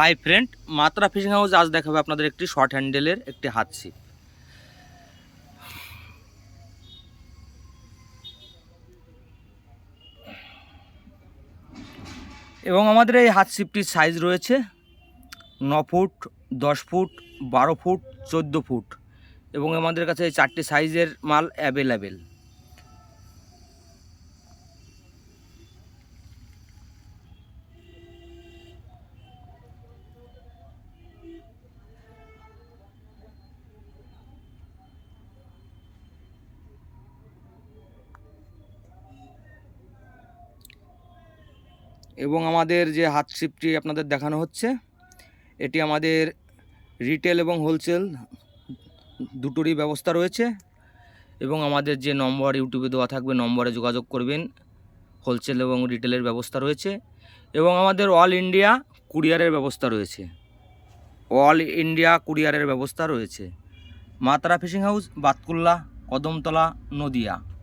Hi friend, Matra fishing house আজ দেখাবে আপনাদের একটি শর্ট হ্যান্ডেলের একটি হাত ছিপ। এবং আমাদের এই হাত ছিপটির সাইজ রয়েছে ন ফুট, দশ ফুট, বারো ফুট, চোদ্দ ফুট। এবং আমাদের কাছে এই চারটি সাইজের মাল অ্যাভেলেবেল এবং আমাদের যে হাত আপনাদের দেখানো হচ্ছে, এটি আমাদের রিটেল এবং হোলসেল দুটোরই ব্যবস্থা রয়েছে এবং আমাদের যে নম্বর ইউটিউবে দেওয়া থাকবে, নম্বরে যোগাযোগ করবেন। হোলসেল এবং রিটেলের ব্যবস্থা রয়েছে এবং আমাদের অল ইন্ডিয়া কুরিয়ারের ব্যবস্থা রয়েছে। অল ইন্ডিয়া কুরিয়ারের ব্যবস্থা রয়েছে। Matara fishing house Batkulla, Kadamtala, Nadia.